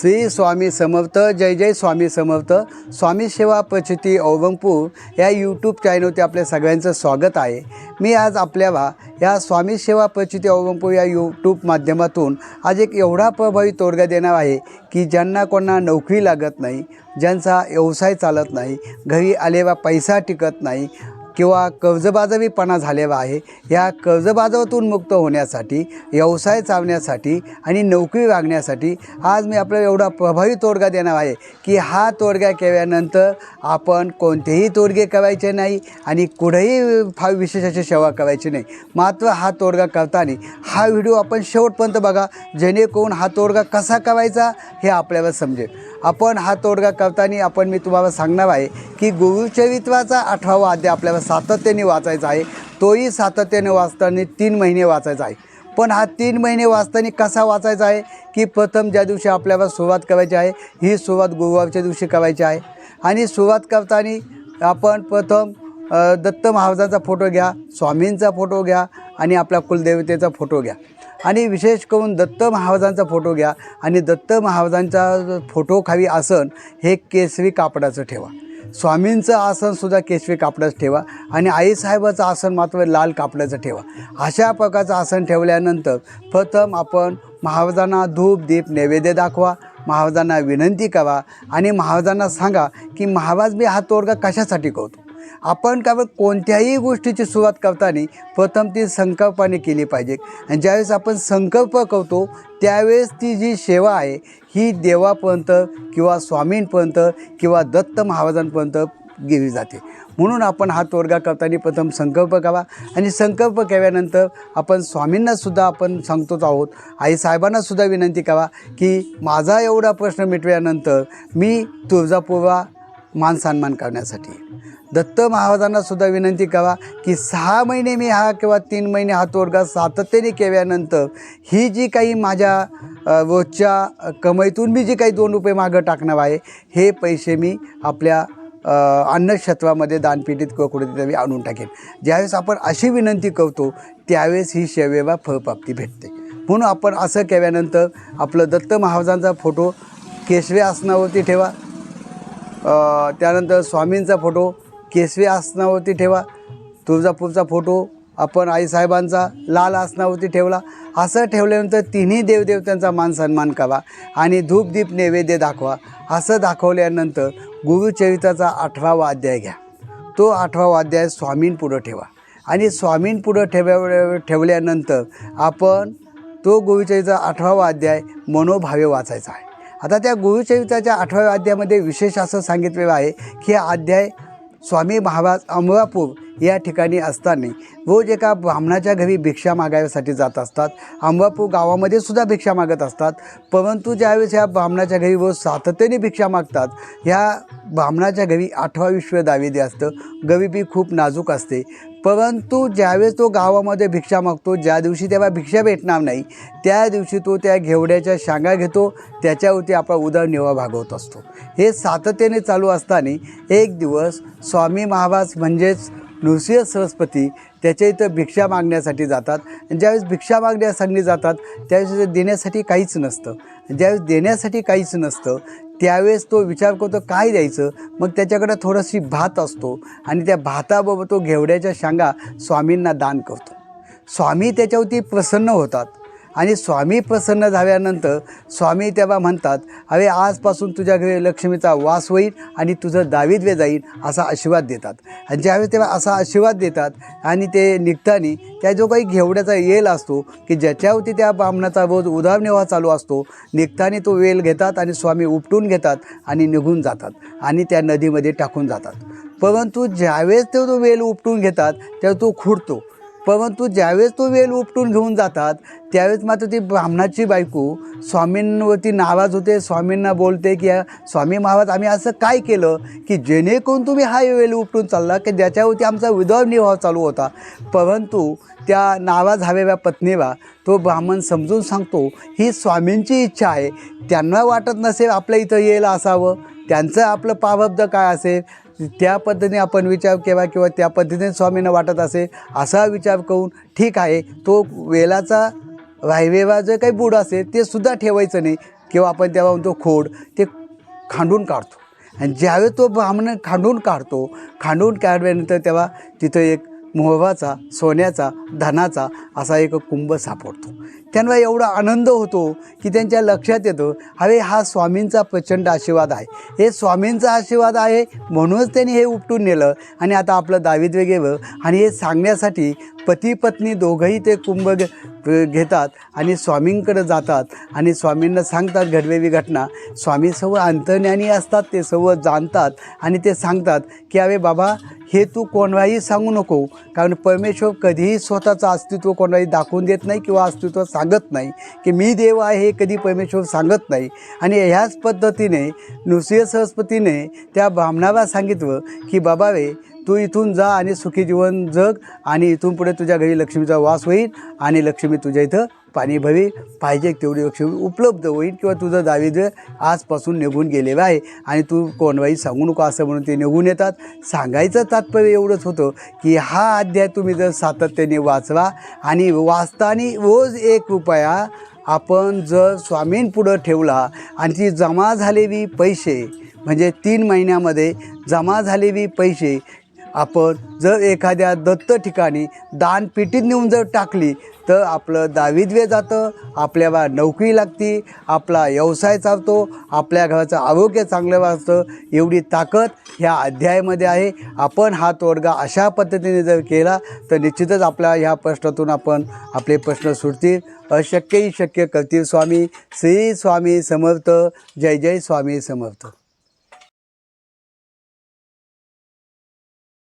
श्री स्वामी समर्थ जय जय स्वामी समर्थ स्वामी सेवा प्रचिती औरंगपूर या यूट्यूब चॅनलवरती आपल्या सगळ्यांचं स्वागत आहे. मी आज आपल्याला या स्वामी सेवा प्रचिती औरंगपूर या यूट्यूब माध्यमातून आज एक एवढा प्रभावी तोडगा देणार आहे की ज्यांना कोणा नोकरी लागत नाही ज्यांचा व्यवसाय चालत नाही घरी आलेला पैसा टिकत नाही किंवा कर्जबाजवीपणा झालेला आहे या कर्जबाजारातून मुक्त होण्यासाठी व्यवसाय चालण्यासाठी आणि नोकरी वागण्यासाठी आज मी आपल्याला एवढा प्रभावी तोडगा देणार आहे की हा तोडगा केल्यानंतर आपण कोणतेही तोडगे करायचे नाही आणि कुठेही फार विशेषाची सेवा करायची नाही. मात्र हा तोडगा करताना हा व्हिडिओ आपण शेवटपर्यंत बघा जेणेकरून हा तोडगा कसा करायचा हे आपल्याला समजेल. आपण हा तोडगा करताना आपण मी तुम्हाला सांगणार आहे की गुरुचरित्राचा अठरावा अध्याय आपल्याला सातत्याने वाचायचा आहे. तोही सातत्याने वाचताना तीन महिने वाचायचा आहे. पण हा तीन महिने वाचताना कसा वाचायचा आहे? की प्रथम ज्या दिवशी आपल्याला सुरुवात करायची आहे ही सुरुवात गुरुवारच्या दिवशी करायची आहे. आणि सुरुवात करताना आपण प्रथम दत्त महाराजांचा फोटो घ्या स्वामींचा फोटो घ्या आणि आपल्या कुलदेवतेचा फोटो घ्या. आणि विशेष करून दत्त महाराजांचा फोटो घ्या. आणि दत्त महाराजांचा फोटो खावी आसन हे केसरी कापडाचं ठेवा. स्वामींचं आसनसुद्धा केशवी कापडाचं ठेवा. आणि आईसाहेबाचं आसन मात्र लाल कापडाचं ठेवा. अशा प्रकारचं आसन ठेवल्यानंतर प्रथम आपण महाराजांना धूप दीप नैवेद्य दाखवा. महाराजांना विनंती करा. आणि महाराजांना सांगा की महाराज मी हा तोडगा कशासाठी करतो? आपण काय बरं कोणत्याही गोष्टीची सुरुवात करताना प्रथम ती संकल्पाने केली पाहिजे. आणि ज्यावेळेस आपण संकल्प करतो त्यावेळेस ती जी सेवा आहे ही देवापर्यंत किंवा स्वामींपर्यंत किंवा दत्त महाराजांपर्यंत गेली जाते. म्हणून आपण हा तोडगा करताना प्रथम संकल्प करावा. आणि संकल्प केल्यानंतर आपण स्वामींनासुद्धा आपण सांगतोच आहोत. आईसाहेबांनासुद्धा विनंती करा की माझा एवढा प्रश्न मिटल्यानंतर मी तुळजापूरला मान सन्मान करण्यासाठी. दत्त महाराजांना सुद्धा विनंती करा की सहा महिने मी हा किंवा तीन महिने हा तोडगा सातत्याने केल्यानंतर ही जी काही माझ्या रोजच्या कमाईतून मी जी काही दोन रुपये मागं टाकणार आहे हे पैसे मी आपल्या अन्नक्षेत्रामध्ये दानपेटीत किंवा कुठेतरी मी आणून टाकेन. ज्यावेळेस आपण अशी विनंती करतो त्यावेळेस ही सेवेला फळप्राप्ती भेटते. म्हणून आपण असं केल्यानंतर आपलं दत्त महाराजांचा फोटो केशवे आसनावरती ठेवा. त्यानंतर स्वामींचा फोटो केसवी आसनावरती ठेवा तुळजापूरचा फोटो आपण आईसाहेबांचा लाल आसनावरती ठेवला असं ठेवल्यानंतर तिन्ही देवदेवतांचा मान सन्मान करा आणि धूपदीप नैवेद्य दाखवा असं दाखवल्यानंतर गुरुचरित्राचा अठरावा अध्याय घ्या. तो अठरावा अध्याय स्वामींपुढं ठेवा. आणि स्वामींपुढं ठेव्या ठेवल्यानंतर आपण तो गुरुचरित्राचा अठरावा अध्याय मनोभावे वाचायचा आहे. आता त्या गुरुचरित्राच्या आठव्या अध्यायामध्ये विशेष असं सांगितलेलं आहे की हा अध्याय स्वामी महाराज अमरापूर या ठिकाणी असताना रोज एका ब्राह्मणाच्या घरी भिक्षा मागायसाठी जात असतात. अमरापूर गावामध्ये सुद्धा भिक्षा मागत असतात. परंतु ज्यावेळेस ह्या ब्राह्मणाच्या घरी रोज सातत्याने भिक्षा मागतात ह्या ब्राह्मणाच्या घरी आठवा विश्व दावेदी असतं. गरिबी खूप नाजूक असते. परंतु ज्यावेळेस तो गावामध्ये भिक्षा मागतो ज्या दिवशी तेव्हा भिक्षा भेटणार नाही त्या दिवशी तो त्या घेवड्याच्या शांगा घेतो त्याच्यावरती आपला उदरनिर्वाह भागवत असतो. हे सातत्याने चालू असताना एक दिवस स्वामी महाभास म्हणजेच नृसिंह सरस्वती त्याच्या इथं भिक्षा मागण्यासाठी जातात. ज्यावेळेस भिक्षा मागण्यासाठी जातात त्यावेळेस देण्यासाठी काहीच नसतं. ज्यावेळेस देण्यासाठी काहीच नसतं त्यावेळेस तो विचार करतो काय द्यायचं? मग त्याच्याकडं थोडंशी भात असतो आणि त्या भाताबरोबर तो घेवड्याच्या शांगा स्वामींना दान करतो. स्वामी त्याच्यावरती प्रसन्न होतात. आणि स्वामी प्रसन्न झाल्यानंतर स्वामी तेव्हा म्हणतात अरे आजपासून तुझ्या घरी लक्ष्मीचा वास होईल आणि तुझं दाविद्वे जाईल असा आशीर्वाद देतात. आणि ज्यावेळेस तेव्हा असा आशीर्वाद देतात आणि ते निघताना त्या जो काही घेवड्याचा येल असतो की ज्याच्यावरती त्या ब्राह्मणाचा रोज उदारनिर्वाह चालू असतो निघताना तो वेल घेतात आणि स्वामी उपटून घेतात आणि निघून जातात आणि त्या नदीमध्ये टाकून जातात. परंतु ज्यावेळेस ते तो वेल उपटून घेतात तेव्हा तो खुडतो परंतु ज्यावेळेस तो वेल उपटून घेऊन जातात त्यावेळेस मात्र ती ब्राह्मणाची बायको स्वामींवरती नाराज होते. स्वामींना बोलते की स्वामी महाराज आम्ही असं काय केलं की जेणेकरून तुम्ही हा वेल उपटून चालला की ज्याच्यावरती आमचा उदरनिर्वाह चालू होता? परंतु त्या नाराज हवेल्या पत्नीला तो ब्राह्मण समजून सांगतो ही स्वामींची इच्छा आहे. त्यांना वाटत नसेल आपल्या इथं यायला असावं. त्यांचं आपलं पावब्द काय असेल? त्या पद्धतीने आपण विचार केला किंवा त्या पद्धतीने स्वामींना वाटत असे असा विचार करून ठीक आहे तो वेलाचा राहिवेवा जे काही बुड असेल ते सुद्धा ठेवायचं नाही. किंवा आपण तेव्हा म्हणतो खोड ते खांडून काढतो. आणि ज्यावेळेस तो ब्राह्मण खांडून काढतो खांडून काढल्यानंतर तेव्हा तिथं एक मोहवाचा सोन्याचा धनाचा असा एक कुंभ सापडतो. त्यांना एवढा आनंद होतो की त्यांच्या लक्षात येतं अरे हा स्वामींचा प्रचंड आशीर्वाद आहे. हे स्वामींचा आशीर्वाद आहे म्हणूनच त्यांनी हे उपटून नेलं. आणि आता आपलं दारिद्र्य वेगळं आणि हे सांगण्यासाठी पती पत्नी दोघंही ते कुंभ घेतात आणि स्वामींकडे जातात. आणि स्वामींना सांगतात घडलेली घटना. स्वामी सर्व अंतर्ज्ञानी असतात ते सर्व जाणतात आणि ते सांगतात की अरे बाबा हे तू कोणालाही सांगू नको. कारण परमेश्वर कधीही स्वतःचं अस्तित्व कोणालाही दाखवून देत नाही किंवा अस्तित्व सांगत नाही की मी देव आहे हे कधी परमेश्वर सांगत नाही. आणि ह्याच पद्धतीने नृसिंह सरस्वतीने त्या ब्राह्मणाला सांगितलं की बाबा रे तू इथून जा आणि सुखी जीवन जग आणि इथून पुढे तुझ्या घरी लक्ष्मीचा वास होईल आणि लक्ष्मी तुझ्या इथं पाणी भवी पाहिजे तेवढी लक्ष्मी उपलब्ध होईल किंवा तुझं दारिद्र्य आजपासून निघून गेलेलं आहे. आणि तू कोणवाही सांगू नको असं म्हणून ते निघून येतात. सांगायचं तात्पर्य एवढंच होतं की हा अध्याय तुम्ही जर सातत्याने वाचला आणि वाचताना रोज एक रुपया आपण जर स्वामींपुढं ठेवला आणि ती जमा झालेली पैसे म्हणजे तीन महिन्यामध्ये जमा झालेली पैसे आपण जर एखाद्या दत्त ठिकाणी दानपेटीत नेऊन जर टाकली तर आपलं दाविद्वे जातं आपल्याला नोकरी लागती आपला व्यवसाय चालतो आपल्या घराचं आरोग्य चांगलं वाचतं एवढी ताकद ह्या अध्यायामध्ये आहे. आपण हा तोडगा अशा पद्धतीने जर केला तर निश्चितच आपल्या ह्या प्रश्नातून आपण आपले प्रश्न सुटतील अशक्यही शक्य करतील स्वामी. श्री स्वामी समर्थ. जय जय स्वामी समर्थ.